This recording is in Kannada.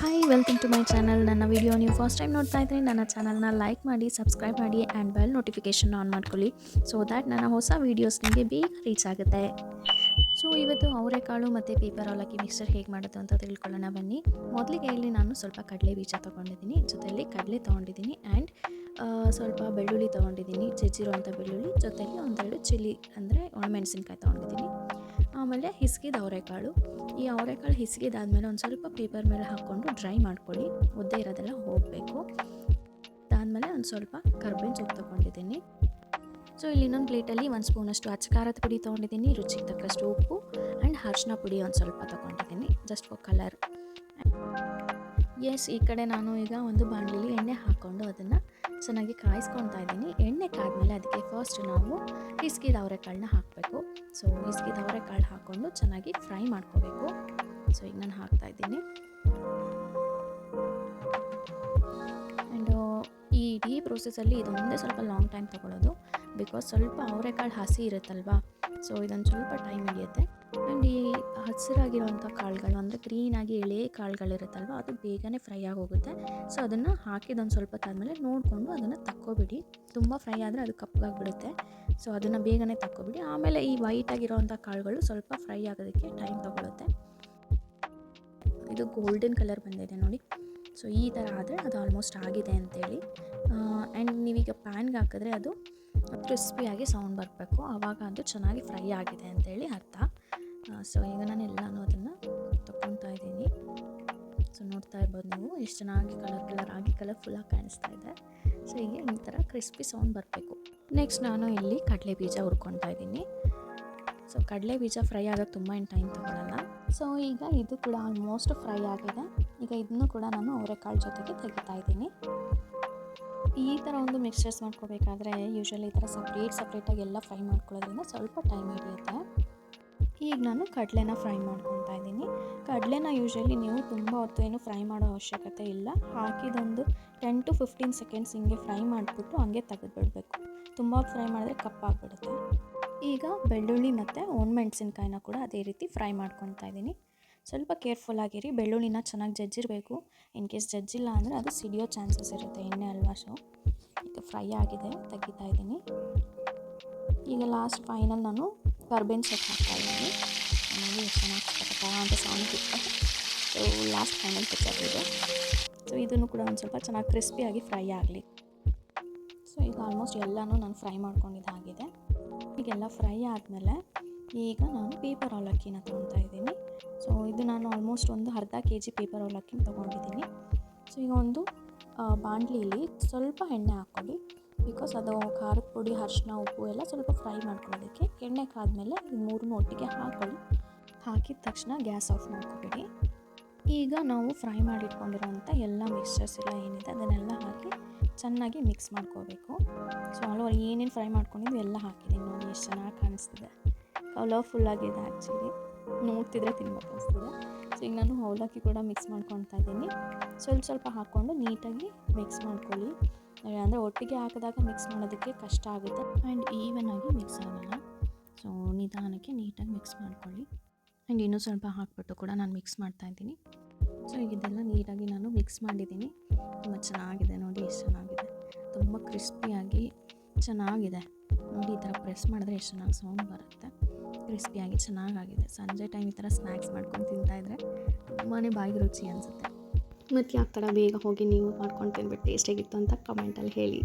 Hi welcome to my channel ನನ್ನ ವಿಡಿಯೋ ನೀವು ಫಸ್ಟ್ ಟೈಮ್ ನೋಡ್ತಾ ಇದ್ದರೆ ನನ್ನ ಚಾನಲ್ನ ಲೈಕ್ ಮಾಡಿ ಸಬ್ಸ್ಕ್ರೈಬ್ ಮಾಡಿ ಆ್ಯಂಡ್ ಬೆಲ್ ನೋಟಿಫಿಕೇಶನ್ ಆನ್ ಮಾಡ್ಕೊಳ್ಳಿ. ಸೊ ದ್ಯಾಟ್ ನನ್ನ ಹೊಸ ವೀಡಿಯೋಸ್ ನಿಮಗೆ ಬೇಗ ರೀಚ್ ಆಗುತ್ತೆ. ಸೊ ಇವತ್ತು ಅವರೆಕಾಳು ಮತ್ತು ಪೇಪರ್ ಅವಲಕ್ಕಿ ಮಿಕ್ಸರ್ ಹೇಗೆ ಮಾಡೋದು ಅಂತ ತಿಳ್ಕೊಳ್ಳೋಣ ಬನ್ನಿ. ಮೊದಲಿಗೆ ಇಲ್ಲಿ ನಾನು ಸ್ವಲ್ಪ ಕಡಲೆ ಬೀಜ ತೊಗೊಂಡಿದ್ದೀನಿ. ಜೊತೆಯಲ್ಲಿ ಕಡಲೆ ತೊಗೊಂಡಿದ್ದೀನಿ ಆ್ಯಂಡ್ ಸ್ವಲ್ಪ ಬೆಳ್ಳುಳ್ಳಿ ತೊಗೊಂಡಿದ್ದೀನಿ. ಜಜ್ಜಿರುವಂಥ ಬೆಳ್ಳುಳ್ಳಿ. ಜೊತೆಗೆ ಒಂದೆರಡು ಚಿಲ್ಲಿ ಅಂದರೆ ಒಣಮೆಣಸಿನ್ಕಾಯಿ ತೊಗೊಂಡಿದ್ದೀನಿ. ಆಮೇಲೆ ಹಿಸ್ಗಿದ ಅವರೆಕಾಳು. ಈ ಅವರೆಕಾಳು ಹಿಸ್ಗಿದಾದ್ಮೇಲೆ ಒಂದು ಸ್ವಲ್ಪ ಪೇಪರ್ ಮೇಲೆ ಹಾಕ್ಕೊಂಡು ಡ್ರೈ ಮಾಡ್ಕೊಳ್ಳಿ. ಮುದ್ದೆ ಇರೋದೆಲ್ಲ ಹೋಗಬೇಕು. ಅದಾದಮೇಲೆ ಒಂದು ಸ್ವಲ್ಪ ಕರ್ಬೇವಿನ ಸೊಪ್ಪು ತೊಗೊಂಡಿದ್ದೀನಿ. ಸೊ ಇಲ್ಲಿ ಇನ್ನೊಂದು ಪ್ಲೇಟಲ್ಲಿ ಒಂದು ಸ್ಪೂನಷ್ಟು ಅಚ್ಚ ಖಾರದ ಪುಡಿ ತೊಗೊಂಡಿದ್ದೀನಿ, ರುಚಿಗೆ ತಕ್ಕಷ್ಟು ಉಪ್ಪು ಆ್ಯಂಡ್ ಅರ್ಶಿನ ಪುಡಿ ಒಂದು ಸ್ವಲ್ಪ ತೊಗೊಂಡಿದ್ದೀನಿ ಜಸ್ಟ್ ಫಾರ್ ಕಲರ್ ಎಸ್ ಈ ಕಡೆ ನಾನು ಈಗ ಒಂದು ಬಾಣಲಿಲಿ ಎಣ್ಣೆ ಹಾಕ್ಕೊಂಡು ಅದನ್ನು ಚೆನ್ನಾಗಿ ಕಾಯಿಸ್ಕೊತಾ ಇದ್ದೀನಿ. ಎಣ್ಣೆ ಕಾದ್ಮೇಲೆ ಅದಕ್ಕೆ ಫಸ್ಟ್ ನಾವು ಹಿಸ್ಕಿದ ಅವರೆಕಾಳನ್ನ ಹಾಕಬೇಕು. ಸೊ ಹಿಸ್ಕಿದ ಅವರೆಕಾಳು ಹಾಕ್ಕೊಂಡು ಚೆನ್ನಾಗಿ ಫ್ರೈ ಮಾಡ್ಕೋಬೇಕು. ಸೊ ಈಗ ನಾನು ಹಾಕ್ತಾ ಇದ್ದೀನಿ. ಆ್ಯಂಡ್ ಈ ಇಡೀ ಪ್ರೊಸೆಸಲ್ಲಿ ಇದೊಂದೇ ಸ್ವಲ್ಪ ಲಾಂಗ್ ಟೈಮ್ ತೊಗೊಳ್ಳೋದು ಬಿಕಾಸ್ ಸ್ವಲ್ಪ ಅವರೆಕಾಳು ಹಸಿ ಇರುತ್ತಲ್ವಾ? ಸೊ ಇದೊಂದು ಸ್ವಲ್ಪ ಟೈಮ್ ಹಿಡಿಯುತ್ತೆ. ಆ್ಯಂಡ್ ಈ ಹಸಿರಾಗಿರೋವಂಥ ಕಾಳುಗಳು, ಅಂದರೆ ಗ್ರೀನಾಗಿ ಎಳೆ ಕಾಳುಗಳಿರುತ್ತಲ್ವ, ಅದು ಬೇಗನೆ ಫ್ರೈ ಆಗೋಗುತ್ತೆ. ಸೊ ಅದನ್ನು ಹಾಕಿದೊಂದು ಸ್ವಲ್ಪ ತಾದ್ಮೇಲೆ ನೋಡಿಕೊಂಡು ಅದನ್ನು ತಕ್ಕೊಬಿಡಿ. ತುಂಬ ಫ್ರೈ ಆದರೆ ಅದು ಕಪ್ಪಗಾಗ್ಬಿಡುತ್ತೆ ಸೊ ಅದನ್ನು ಬೇಗನೆ ತಕ್ಕೊಬಿಡಿ. ಆಮೇಲೆ ಈ ವೈಟ್ ಆಗಿರೋವಂಥ ಕಾಳುಗಳು ಸ್ವಲ್ಪ ಫ್ರೈ ಆಗೋದಕ್ಕೆ ಟೈಮ್ ತೊಗೊಳುತ್ತೆ. ಇದು ಗೋಲ್ಡನ್ ಕಲರ್ ಬಂದಿದೆ ನೋಡಿ. ಸೊ ಈ ಥರ ಆದರೆ ಅದು ಆಲ್ಮೋಸ್ಟ್ ಆಗಿದೆ ಅಂತೇಳಿ. ಆ್ಯಂಡ್ ನೀವೀಗ ಪ್ಯಾನ್ಗೆ ಹಾಕಿದ್ರೆ ಅದು ಕ್ರಿಸ್ಪಿಯಾಗಿ ಸೌಂಡ್ ಬರಬೇಕು. ಆವಾಗ ಅದು ಚೆನ್ನಾಗಿ ಫ್ರೈ ಆಗಿದೆ ಅಂತೇಳಿ ಅರ್ಥ. ಸೊ ಈಗ ನಾನು ಎಲ್ಲನೂ ಅದನ್ನು ತಕ್ಕೊತಾ ಇದ್ದೀನಿ. ಸೊ ನೋಡ್ತಾ ಇರ್ಬೋದು ನೀವು, ಎಷ್ಟು ಚೆನ್ನಾಗಿ ಕಲರ್ ಕಲರ್ ಆಗಿ ಕಲರ್ಫುಲ್ಲಾಗಿ ಕಾಣಿಸ್ತಾ ಇದೆ. ಸೊ ಹೀಗೆ ಈ ಥರ ಕ್ರಿಸ್ಪಿ ಸೌಂಡ್ ಬರಬೇಕು. ನೆಕ್ಸ್ಟ್ ನಾನು ಇಲ್ಲಿ ಕಡಲೆ ಬೀಜ ಹುರ್ಕೊತಾ ಇದ್ದೀನಿ. ಸೊ ಕಡಲೆ ಬೀಜ ಫ್ರೈ ಆಗೋಕ್ಕೆ ತುಂಬ ಟೈಮ್ ತೊಗೊಳಲ್ಲ. ಸೊ ಈಗ ಇದು ಕೂಡ ಆಲ್ಮೋಸ್ಟ್ ಫ್ರೈ ಆಗಿದೆ. ಈಗ ಇದನ್ನು ಕೂಡ ನಾನು ಅವರೆಕಾಳು ಜೊತೆಗೆ ತೆಗಿತಾ ಇದ್ದೀನಿ. ಈ ಥರ ಒಂದು ಮಿಕ್ಸ್ಚರ್ಸ್ ಮಾಡ್ಕೋಬೇಕಾದ್ರೆ ಯೂಶ್ವಲಿ ಈ ಥರ ಸಪ್ರೇಟ್ ಸಪ್ರೇಟಾಗಿ ಎಲ್ಲ ಫ್ರೈ ಮಾಡ್ಕೊಳ್ಳೋದ್ರಿಂದ ಸ್ವಲ್ಪ ಟೈಮ್ ಹಿಡಿಯುತ್ತೆ. ಈಗ ನಾನು ಕಡಲೆನ ಫ್ರೈ ಮಾಡ್ಕೊತಾ ಇದ್ದೀನಿ. ಕಡಲೆನ ಯೂಶ್ವಲಿ ನೀವು ತುಂಬ ಹೊತ್ತು ಏನು ಫ್ರೈ ಮಾಡೋ ಅವಶ್ಯಕತೆ ಇಲ್ಲ. ಹಾಕಿದೊಂದು ಟೆನ್ ಟು ಫಿಫ್ಟೀನ್ ಸೆಕೆಂಡ್ಸ್ ಹಿಂಗೆ ಫ್ರೈ ಮಾಡಿಬಿಟ್ಟು ಹಂಗೆ ತೆಗೆದುಬಿಡಬೇಕು. ತುಂಬ ಫ್ರೈ ಮಾಡಿದ್ರೆ ಕಪ್ಪಾಗ್ಬಿಡುತ್ತೆ. ಈಗ ಬೆಳ್ಳುಳ್ಳಿ ಮತ್ತು ಒಣಮೆಣ್ಸಿನ್ಕಾಯಿನ ಕೂಡ ಅದೇ ರೀತಿ ಫ್ರೈ ಮಾಡ್ಕೊತಾ ಇದ್ದೀನಿ. ಸ್ವಲ್ಪ ಕೇರ್ಫುಲ್ ಆಗಿರಿ, ಬೆಳ್ಳುಳ್ಳಿನ ಚೆನ್ನಾಗಿ ಜಜ್ಜಿರಬೇಕು. ಇನ್ ಕೇಸ್ ಜಜ್ಜಿಲ್ಲ ಅಂದರೆ ಅದು ಸಿಡಿಯೋ ಚಾನ್ಸಸ್ ಇರುತ್ತೆ, ಎಣ್ಣೆ ಅಲ್ವಾ ಸೊ ಇದು ಫ್ರೈ ಆಗಿದೆ, ತೆಗಿತಾ ಇದ್ದೀನಿ. ಈಗ ಲಾಸ್ಟ್ ಫೈನಲ್ ನಾನು ಕರ್ಬೇನ್ ಸೊಪ್ಪು ಹಾಕ್ತಾ ಇದ್ದೀನಿ. ಚೆನ್ನಾಗಿ ಅಂತ ಸೌಂಡ್ ಸೊ ಲಾಸ್ಟ್ ಫೈನಲ್ ಇದೆ. ಸೊ ಇದನ್ನು ಕೂಡ ಒಂದು ಸ್ವಲ್ಪ ಚೆನ್ನಾಗಿ ಕ್ರಿಸ್ಪಿಯಾಗಿ ಫ್ರೈ ಆಗಲಿ. ಸೊ ಈಗ ಆಲ್ಮೋಸ್ಟ್ ಎಲ್ಲನೂ ನಾನು ಫ್ರೈ ಮಾಡ್ಕೊಂಡಿದ್ದಾಗಿದೆ ಈಗೆಲ್ಲ ಫ್ರೈ ಆದಮೇಲೆ ಈಗ ನಾನು ಪೇಪರ್ ಅವಲಕ್ಕಿನ ತೊಗೊತಾ ಇದ್ದೀನಿ. ಸೊ ಇದು ನಾನು ಆಲ್ಮೋಸ್ಟ್ ಒಂದು ಅರ್ಧ ಕೆ ಜಿ ಪೇಪರ್ ಅವಲಕ್ಕಿನ ತೊಗೊಂಡಿದ್ದೀನಿ. ಸೊ ಈಗ ಒಂದು ಬಾಣಲಿಲಿ ಸ್ವಲ್ಪ ಎಣ್ಣೆ ಹಾಕ್ಕೊಳ್ಳಿ. ಬಿಕಾಸ್ ಅದು ಖಾರದ ಪುಡಿ ಅರಿಶಿನ ಉಪ್ಪು ಎಲ್ಲ ಸ್ವಲ್ಪ ಫ್ರೈ ಮಾಡ್ಕೊಳ್ಳೋದಕ್ಕೆ ಎಣ್ಣೆ ಕಾದ್ಮೇಲೆ ಮೂರನ್ನೂ ಒಟ್ಟಿಗೆ ಹಾಕ್ಕೊಳ್ಳಿ. ಹಾಕಿದ ತಕ್ಷಣ ಗ್ಯಾಸ್ ಆಫ್ ಮಾಡ್ಕೊಬೇಡಿ. ಈಗ ನಾವು ಫ್ರೈ ಮಾಡಿಟ್ಕೊಂಡಿರೋಂಥ ಎಲ್ಲ ಮಿಕ್ಸ್ಚರ್ಸ್ ಎಲ್ಲ ಏನಿದೆ ಅದನ್ನೆಲ್ಲ ಹಾಕಿ ಚೆನ್ನಾಗಿ ಮಿಕ್ಸ್ ಮಾಡ್ಕೋಬೇಕು. ಸೊ ಆಲ್ ಓವರ್ ಏನೇನು ಫ್ರೈ ಮಾಡ್ಕೊಂಡಿದ್ವಿ ಎಲ್ಲ ಹಾಕಿದ್ದೀನಿ ನೋಡಿ, ಎಷ್ಟು ಚೆನ್ನಾಗಿ ಕಾಣಿಸ್ತಿದೆ. ಕಲರ್ಫುಲ್ ಆಗಿದೆ ಆ್ಯಕ್ಚುಲಿ ನೋಡ್ತಿದ್ರೆ ತಿನ್ಬೇಕು ಅನಿಸ್ತಿದೆ. ಸೊ ಈಗ ನಾನು ಅವಲಕ್ಕಿ ಕೂಡ ಮಿಕ್ಸ್ ಮಾಡ್ಕೊತಾ ಇದ್ದೀನಿ. ಸ್ವಲ್ಪ ಸ್ವಲ್ಪ ಹಾಕ್ಕೊಂಡು ನೀಟಾಗಿ ಮಿಕ್ಸ್ ಮಾಡ್ಕೊಳ್ಳಿ. ಅಂದರೆ ಒಟ್ಟಿಗೆ ಹಾಕಿದಾಗ ಮಿಕ್ಸ್ ಮಾಡೋದಕ್ಕೆ ಕಷ್ಟ ಆಗುತ್ತೆ. ಆ್ಯಂಡ್ ಈವನ್ ಆಗಿ ಮಿಕ್ಸ್ ಆಗೋಲ್ಲ. ಸೊ ನಿಧಾನಕ್ಕೆ ನೀಟಾಗಿ ಮಿಕ್ಸ್ ಮಾಡ್ಕೊಳ್ಳಿ. ಆ್ಯಂಡ್ ಇನ್ನೂ ಸ್ವಲ್ಪ ಹಾಕ್ಬಿಟ್ಟು ಕೂಡ ನಾನು ಮಿಕ್ಸ್ ಮಾಡ್ತಾ ಇದ್ದೀನಿ. ಸೊ ಈಗ ಇದೆಲ್ಲ ನೀಟಾಗಿ ನಾನು ಮಿಕ್ಸ್ ಮಾಡಿದ್ದೀನಿ. ತುಂಬ ಚೆನ್ನಾಗಿದೆ ನೋಡಿ, ಎಷ್ಟು ಚೆನ್ನಾಗಿದೆ. ತುಂಬ ಕ್ರಿಸ್ಪಿಯಾಗಿ ಚೆನ್ನಾಗಿದೆ. ನೋಡಿ, ಈ ಥರ ಪ್ರೆಸ್ ಮಾಡಿದ್ರೆ ಎಷ್ಟು ಚೆನ್ನಾಗಿ ಸೌಂಡ್ ಬರುತ್ತೆ. ಕ್ರಿಸ್ಪಿಯಾಗಿ ಚೆನ್ನಾಗಾಗಿದೆ. ಸಂಜೆ ಟೈಮ್ ಈ ಥರ ಸ್ನ್ಯಾಕ್ಸ್ ಮಾಡ್ಕೊಂಡು ತಿಂತಾಯಿದ್ರೆ ತುಂಬಾ ಬಾಯಿಗೆ ರುಚಿ ಅನಿಸುತ್ತೆ. ಮತ್ತು ಯಾವ ಥರ ಬೇಗ ಹೋಗಿ ನೀವು ಮಾಡ್ಕೊಂಡು ತಿನ್ಬಿಟ್ಟು ಟೇಸ್ಟ್ ಆಗಿತ್ತು ಅಂತ ಕಮೆಂಟಲ್ಲಿ ಹೇಳಿ.